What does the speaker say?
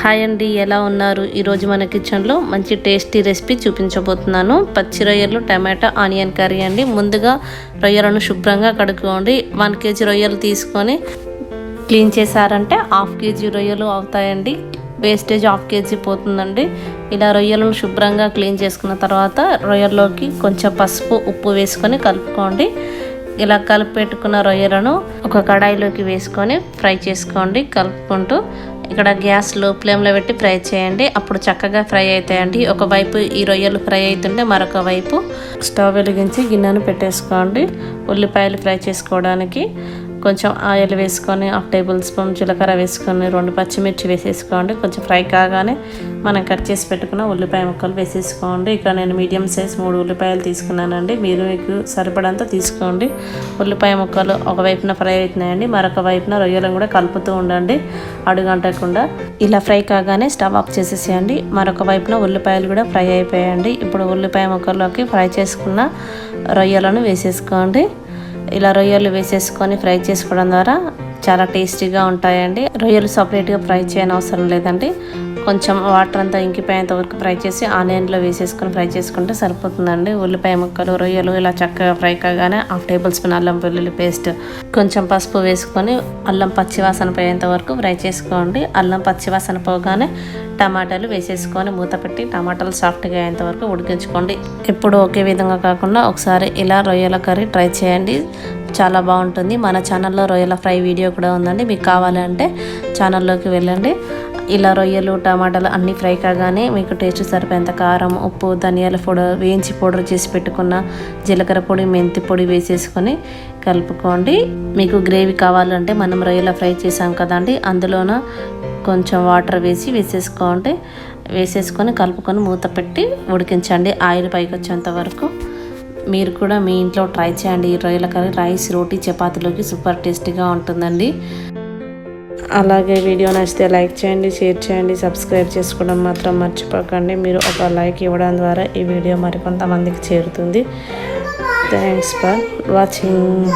Hi అండి ఎలా ఉన్నారు? ఈరోజు మన కిచెన్లో మంచి టేస్టీ రెసిపీ చూపించబోతున్నాను. పచ్చి రొయ్యలు టమాటా ఆనియన్ కర్రీ అండి. ముందుగా రొయ్యలను శుభ్రంగా కడుక్కోండి. వన్ కేజీ రొయ్యలు తీసుకొని క్లీన్ చేశారంటే హాఫ్ కేజీ రొయ్యలు అవుతాయండి. వేస్టేజ్ హాఫ్ కేజీ పోతుందండి. ఇలా రొయ్యలను శుభ్రంగా క్లీన్ చేసుకున్న తర్వాత రొయ్యల్లోకి కొంచెం పసుపు ఉప్పు వేసుకొని కలుపుకోండి. ఇలా కలిపి పెట్టుకున్న రొయ్యలను ఒక కడాయిలోకి వేసుకొని ఫ్రై చేసుకోండి. కలుపుకుంటూ ఇక్కడ గ్యాస్లో ఫ్లేమ్లో పెట్టి ఫ్రై చేయండి. అప్పుడు చక్కగా ఫ్రై అవుతాయండి ఒకవైపు ఈ రొయ్యలు ఫ్రై అవుతుంటే మరొక వైపు స్టవ్ వెలిగించి గిన్నెను పెట్టేసుకోండి. ఉల్లిపాయలు ఫ్రై చేసుకోవడానికి కొంచెం ఆయిల్ వేసుకొని హాఫ్ టేబుల్ స్పూన్ జీలకర్ర వేసుకొని రెండు పచ్చిమిర్చి వేసేసుకోండి. కొంచెం ఫ్రై కాగానే మనం కట్ చేసి పెట్టుకున్న ఉల్లిపాయ ముక్కలు వేసేసుకోండి. ఇక్కడ నేను మీడియం సైజ్ మూడు ఉల్లిపాయలు తీసుకున్నానండి. మీరు మీకు సరిపడంత తీసుకోండి. ఉల్లిపాయ ముక్కలు ఒకవైపున ఫ్రై అవుతున్నాయండి. మరొక వైపున రొయ్యలను కూడా కలుపుతూ ఉండండి. అడుగంటకుండా ఇలా ఫ్రై కాగానే స్టవ్ ఆఫ్ చేసేసేయండి. మరొక వైపున ఉల్లిపాయలు కూడా ఫ్రై అయిపోయాయండి. ఇప్పుడు ఉల్లిపాయ ముక్కల్లోకి ఫ్రై చేసుకున్న రొయ్యలను వేసేసుకోండి. ఇలా రొయ్యలు వేసేసుకొని ఫ్రై చేసుకోవడం ద్వారా చాలా టేస్టీగా ఉంటాయండి. రొయ్యలు సపరేట్గా ఫ్రై చేయని అవసరం లేదండి. కొంచెం వాటర్ అంతా ఇంకిపోయేంత వరకు ఫ్రై చేసి ఆనియన్లో వేసేసుకొని ఫ్రై చేసుకుంటే సరిపోతుందండి. ఉల్లిపాయ ముక్కలు రొయ్యలు ఇలా చక్కగా ఫ్రై కాగానే హాఫ్ టేబుల్ స్పూన్ అల్లం వెల్లుల్లి పేస్ట్ కొంచెం పసుపు వేసుకొని అల్లం పచ్చివాసన పోయేంత వరకు ఫ్రై చేసుకోండి. అల్లం పచ్చివాసన పోగానే టమాటాలు వేసేసుకొని మూత పెట్టి టమాటాలు సాఫ్ట్గా అయ్యేంత వరకు ఉడికించుకోండి. ఎప్పుడు ఒకే విధంగా కాకుండా ఒకసారి ఇలా రొయ్యల కర్రీ ట్రై చేయండి. చాలా బాగుంటుంది. మన ఛానల్లో రొయ్యల ఫ్రై వీడియో కూడా ఉందండి. మీకు కావాలంటే ఛానల్లోకి వెళ్ళండి. ఇలా రొయ్యలు టమాటాలు అన్నీ ఫ్రై కాగానే మీకు టేస్ట్ సరిపోయేంత కారం ఉప్పు ధనియాల పొడి వేయించి పౌడర్ చేసి పెట్టుకున్న జీలకర్ర పొడి మెంతి పొడి వేసేసుకొని కలుపుకోండి. మీకు గ్రేవీ కావాలంటే మనం రొయ్యల ఫ్రై చేసాం కదండి అందులోన కొంచెం వాటర్ వేసి వేసేసుకోండి. వేసేసుకొని కలుపుకొని మూత పెట్టి ఉడికించండి ఆయిల్ పైకి వచ్చేంత వరకు. మీరు కూడా మీ ఇంట్లో ట్రై చేయండి ఈ రొయ్యల కర్రీ రైస్ రోటీ చపాతీలోకి సూపర్ టేస్టీగా ఉంటుందండి. అలాగే వీడియో నచ్చితే లైక్ చేయండి షేర్ చేయండి సబ్స్క్రైబ్ చేసుకోవడం మాత్రం మర్చిపోకండి. మీరు ఒక లైక్ ఇవ్వడం ద్వారా ఈ వీడియో మరికొంతమందికి చేరుతుంది. Thanks for watching